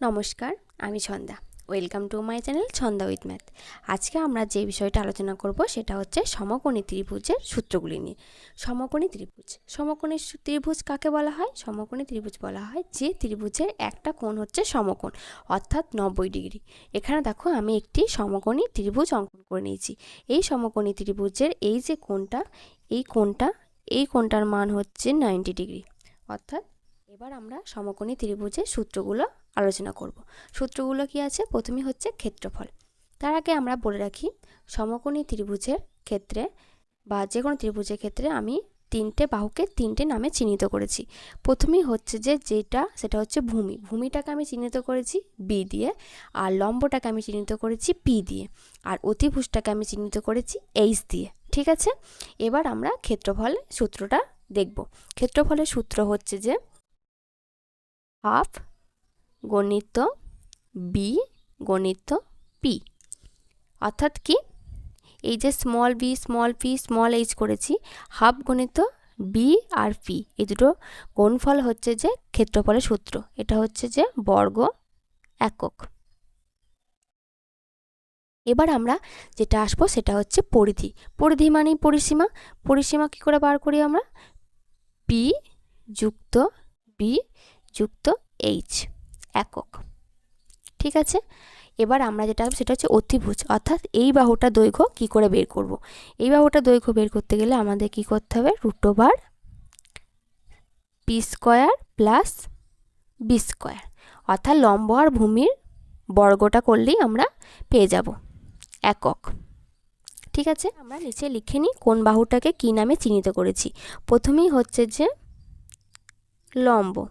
নমস্কার, আমি Chhanda. Welcome to my channel Chhanda with math. আজকে আমরা যে বিষয়টা আলোচনা করব সেটা হচ্ছে সমকোণী ত্রিভুজের সূত্রগুলি নিয়ে। সমকোণী ত্রিভুজ। সমকোণী ত্রিভুজ কাকে বলা হয়? সমকোণী ত্রিভুজ বলা হয় যে ত্রিভুজের একটা কোণ হচ্ছে সমকোণ, অর্থাৎ নব্বই ডিগ্রি। এখানে দেখো আমি একটি সমকোণী ত্রিভুজ অঙ্কন করে নিয়েছি। এই সমকোণী ত্রিভুজের এই যে কোণটা, এই কোণটা, এই কোণটার মান হচ্ছে নাইনটি ডিগ্রি। অর্থাৎ এবার আমরা সমকোণী ত্রিভুজের সূত্রগুলো আলোচনা করব। সূত্রগুলো কি আছে? প্রথমে হচ্ছে ক্ষেত্রফল। তার আগে আমরা বলে রাখি, সমকোণী ত্রিভুজের ক্ষেত্রে বা যে কোনো ত্রিভুজের ক্ষেত্রে আমি তিনটে বাহুকে তিনটে নামে চিহ্নিত করেছি। প্রথমেই হচ্ছে যে যেটা, সেটা হচ্ছে ভূমি। ভূমিটাকে আমি চিহ্নিত করেছি বি দিয়ে, আর লম্বটাকে আমি চিহ্নিত করেছি পি দিয়ে, আর অতিভুজটাকে আমি চিহ্নিত করেছি এইচ দিয়ে। ঠিক আছে? এবার আমরা ক্ষেত্রফল সূত্রটা দেখব। ক্ষেত্রফলের সূত্র হচ্ছে যে হাফ গণিত বি গণিত পি অর্থাৎ কি? এই যে small B small P small H করেছি হাফ গণিত বি আর পি এই দুটো গুণফল হচ্ছে যে ক্ষেত্রফলের সূত্র। এটা হচ্ছে যে বর্গ একক। এবার আমরা যেটা আসব সেটা হচ্ছে পরিধি। পরিধি মানেই পরিসীমা। পরিসীমা কী করে বার করি আমরা? পি যুক্ত বি যুক্ত এইচ একক। ঠিক আছে? এবার আমরা যেটা সেটা হচ্ছে অতিভুজ। অর্থাৎ এই বাহুটা দৈর্ঘ্য কি করে বের করব। এই বাহুটা দৈর্ঘ্য বের করতে গেলে আমাদের কি করতে হবে? Root over P square plus B square অর্থাৎ লম্ব আর ভূমির বর্গটা করলেই আমরা পেয়ে যাব একক। ঠিক আছে? আমরা নিচে লিখে নিই কোন বাহুটাকে কী নামে চিহ্নিত করেছি। প্রথমেই হচ্ছে যে লম্ব।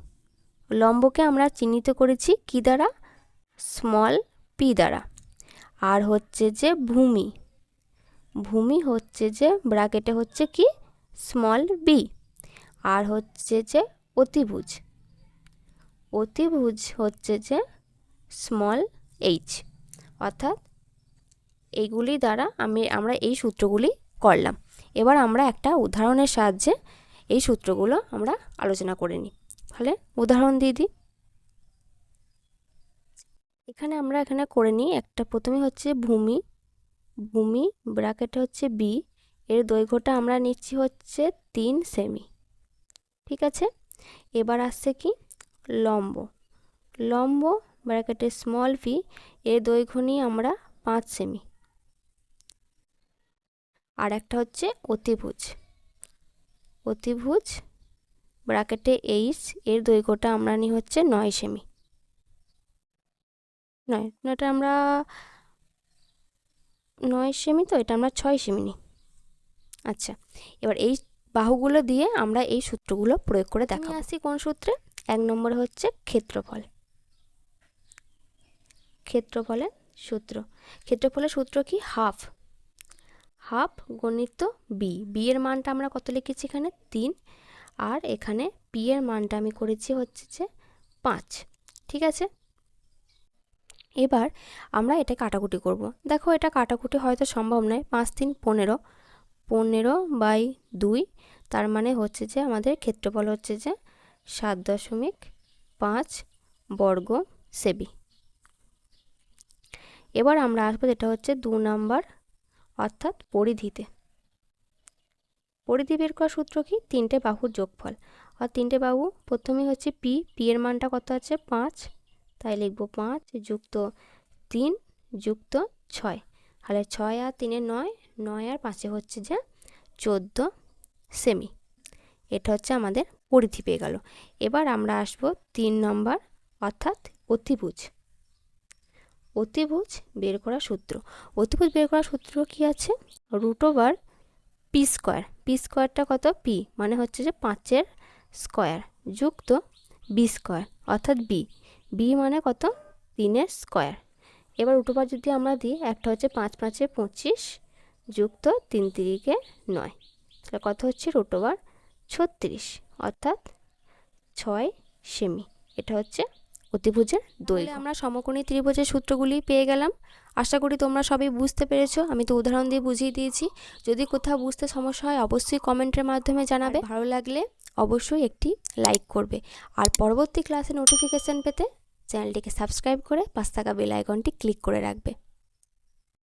লম্বকে আমরা চিহ্নিত করেছি কি দ্বারা? স্মল পি দ্বারা। আর হচ্ছে যে ভূমি। ভূমি হচ্ছে যে ব্র্যাকেটে হচ্ছে কি? Small B. আর হচ্ছে যে অতিভুজ। অতিভুজ হচ্ছে যে স্মল এইচ। অর্থাৎ এইগুলি দ্বারা আমি, আমরা এই সূত্রগুলি করলাম। এবার আমরা একটা উদাহরণের সাহায্যে এই সূত্রগুলো আমরা আলোচনা করে নিই। তাহলে উদাহরণ দিয়ে দিই। এখানে আমরা এখানে করে নিই, একটা প্রথমে হচ্ছে ভূমি ভূমি ব্র্যাকেটে হচ্ছে বি এর দৈর্ঘ্যটা আমরা নিচ্ছি হচ্ছে তিন সেমি ঠিক আছে? এবার আসছে কি? লম্ব লম্ব ব্র্যাকেটে স্মল ভি এর দৈর্ঘ্য নিই আমরা পাঁচ সেমি আর একটা হচ্ছে অতিভুজ অতিভুজ ব্র্যাকেটে এইচ এর দৈর্ঘ্যটা আমরা নিই হচ্ছে নয় সেমি। নয় এটা আমরা নয় সেমি তো এটা আমরা ছয় সেমি নিই। আচ্ছা এবার এই বাহুগুলো দিয়ে আমরা এই সূত্রগুলো প্রয়োগ করে দেখা আসি কোন সূত্রে? এক নম্বরে হচ্ছে ক্ষেত্রফল। ক্ষেত্রফলের সূত্র। ক্ষেত্রফলের সূত্র কি? হাফ। হাফ গণিত বি বি এর মানটা আমরা কত লিখেছি এখানে? তিন। আর এখানে পি এর মানটা আমি করেছি হচ্ছে যে পাঁচ, ঠিক আছে? এবার আমরা এটা কাটাকুটি করব। দেখো এটা কাটাকুটি হয়তো সম্ভব নয়। পাঁচ, তিন, পনেরো। পনেরো বাই দুই, তার মানে হচ্ছে যে আমাদের ক্ষেত্রফল হচ্ছে যে সাত দশমিক পাঁচ বর্গ সেবি এবার আমরা আসব যেটা হচ্ছে দু নাম্বার অর্থাৎ পরিধিতে। পরিধি বের করার সূত্র কি? তিনটে বাহুর যোগফল। আর তিনটে বাহু, প্রথমে হচ্ছে পি পি এর মানটা কত আছে? পাঁচ। তাই লিখব পাঁচ যুক্ত তিন যুক্ত ছয়। তাহলে ছয় আর তিনে নয় নয় আর পাঁচে হচ্ছে যে চোদ্দ সেমি। এটা হচ্ছে আমাদের পরিধি পেয়ে গেল। এবার আমরা আসব তিন নম্বর, অর্থাৎ অতিভুজ। অতিভুজ বের করার সূত্র। অতিভুজ বের করার সূত্র কি আছে? Root over P square P স্কোয়ারটা কত? পি মানে হচ্ছে যে পাঁচের স্কোয়ার যুক্ত বি স্কোয়ার, অর্থাৎ বি বি মানে কত? তিনের স্কোয়ার। এবার উটোবার যদি আমরা দিই, একটা হচ্ছে পাঁচ পাঁচে পঁচিশ যুক্ত তিন তিরিকে নয়। তাহলে কত হচ্ছে? রুটোবার ছত্রিশ, অর্থাৎ ছয় সেমি। এটা হচ্ছে অতিভুজের দৈর্ঘ্য। আমরা সমকোণী ত্রিভুজের সূত্রগুলি পেয়ে গেলাম। আশা করি তোমরা সবই বুঝতে পেরেছ। আমি তো উদাহরণ দিয়ে বুঝিয়ে দিয়েছি। যদি কোথাও বুঝতে সমস্যা হয় অবশ্যই কমেন্টের মাধ্যমে জানাবে। ভালো লাগলে অবশ্যই একটি লাইক করবে। আর পরবর্তী ক্লাসে নোটিফিকেশান পেতে চ্যানেলটিকে সাবস্ক্রাইব করে পাঁচ থাকা বেল আইকনটি ক্লিক করে রাখবে।